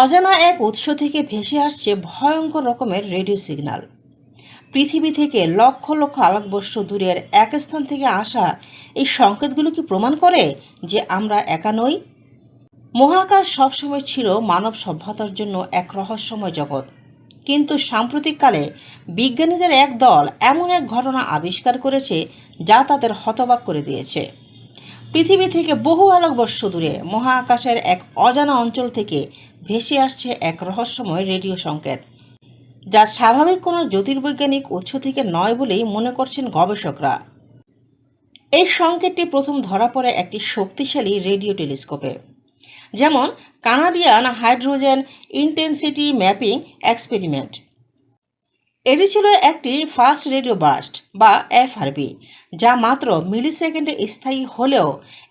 অজানা এক উৎস থেকে ভেসে আসছে ভয়ঙ্কর রকমের রেডিও সিগন্যাল। পৃথিবী থেকে লক্ষ লক্ষ আলোকবর্ষ দূরের এক স্থান থেকে আসা এই সংকেতগুলো কি প্রমাণ করে যে আমরা একা নই? মহাকাশ সবসময় ছিল মানব সভ্যতার জন্য এক রহস্যময় জগৎ। কিন্তু সাম্প্রতিককালে বিজ্ঞানীদের এক দল এমন এক ঘটনা আবিষ্কার করেছে যা তাদের হতবাক করে দিয়েছে। পৃথিবী থেকে বহু আলোকবর্ষ দূরে মহাকাশের এক অজানা অঞ্চল থেকে ভেসে আসছে এক রহস্যময় রেডিও সংকেত, যা স্বাভাবিক কোনো জ্যোতির্বৈজ্ঞানিক উৎস থেকে নয় বলেই মনে করছেন গবেষকরা। এই সংকেতটি প্রথম ধরা পড়ে একটি শক্তিশালী রেডিও টেলিস্কোপে, যেমন Canadian hydrogen intensity mapping experiment. এটি ছিল একটি ফাস্ট রেডিও বার্স্ট বা এফআরবি, যা মাত্র মিলি সেকেন্ডে স্থায়ী হলেও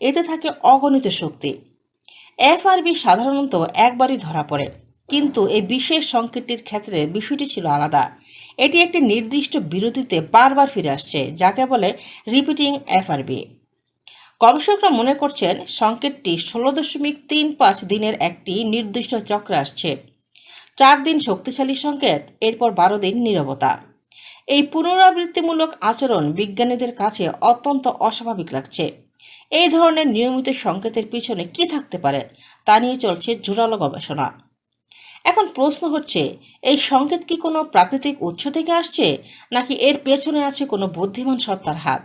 এতে থাকে অগণিত শক্তি। এফআরবি সাধারণত একবারই ধরা পড়ে, কিন্তু এই বিশেষ সংকেতটির ক্ষেত্রে বিষয়টি ছিল আলাদা। এটি একটি নির্দিষ্ট বিরতিতে বারবার ফিরে আসছে, যাকে বলে রিপিটিং এফআরবি। গবেষকরা মনে করছেন, সংকেতটি ষোলো দশমিক তিন পাঁচ দিনের একটি নির্দিষ্ট চক্রে আসছে। চার দিন শক্তিশালী সংকেত, এরপর বারো দিন নীরবতা। এই পুনরাবৃত্তিমূলক আচরণ বিজ্ঞানীদের কাছে অত্যন্ত অস্বাভাবিক লাগছে। এই ধরনের নিয়মিত সংকেতের পিছনে কি থাকতে পারে, তা নিয়ে চলছে জোরালো গবেষণা। এখন প্রশ্ন হচ্ছে, এই সংকেত কি কোনো প্রাকৃতিক উৎস থেকে আসছে, নাকি এর পেছনে আছে কোনো বুদ্ধিমান সত্তার হাত?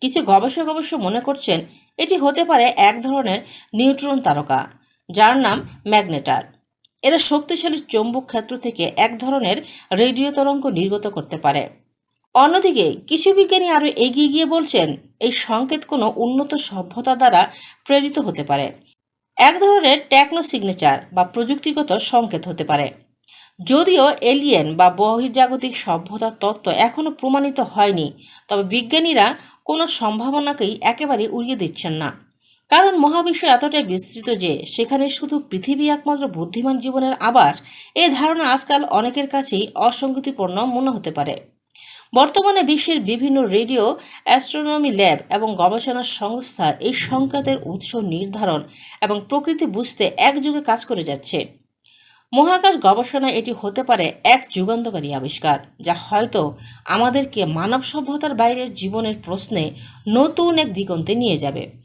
কিছু গবেষক অবশ্য মনে করছেন, এটি হতে পারে এক ধরনের নিউট্রন তারকা, যার নাম ম্যাগনেটার। এরা শক্তিশালী চৌম্বক ক্ষেত্র থেকে এক ধরনের রেডিও তরঙ্গ নির্গত করতে পারে। অন্যদিকে কিছু বিজ্ঞানী আরও এগিয়ে গিয়ে বলছেন, এই সংকেত কোনো উন্নত সভ্যতা দ্বারা প্রেরিত হতে পারে। এক ধরনের টেকনো সিগনেচার বা প্রযুক্তিগত সংকেত হতে পারে। যদিও এলিয়েন বা বহির্জাগতিক সভ্যতার তত্ত্ব এখনও প্রমাণিত হয়নি, তবে বিজ্ঞানীরা কোনো সম্ভাবনাকেই একেবারে উড়িয়ে দিচ্ছেন না। কারণ মহাবিশ্ব এতটাই বিস্তৃত যে সেখানে শুধু পৃথিবী একমাত্র বুদ্ধিমান জীবনের আবাস এ ধারণা আজকাল অনেকের কাছেই অসঙ্গতিপূর্ণ মনে হতে পারে। বর্তমানে বিশ্বের বিভিন্ন রেডিও, অ্যাস্ট্রোনমি ল্যাব এবং গবেষণা সংস্থা এই সংকেতের উৎস নির্ধারণ এবং প্রকৃতি বুঝতে একযোগে কাজ করে যাচ্ছে। মহাকাশ গবেষণায় এটি হতে পারে এক যুগান্তকারী আবিষ্কার, যা হয়তো আমাদেরকে মানব সভ্যতার বাইরের জীবনের প্রশ্নে নতুন এক দিগন্তে নিয়ে যাবে।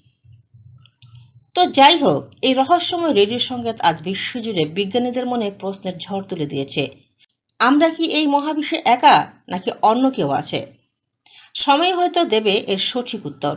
যাই হোক এই রহস্যময় রেডিও সংগীত আজ বিশ্বজুড়ে বিজ্ঞানীদের মনে প্রশ্নের ঝড় তুলে দিয়েছে। আমরা কি এই মহাবিশ্বে একা, নাকি অন্য কেউ আছে? সময় হয়তো দেবে এর সঠিক উত্তর।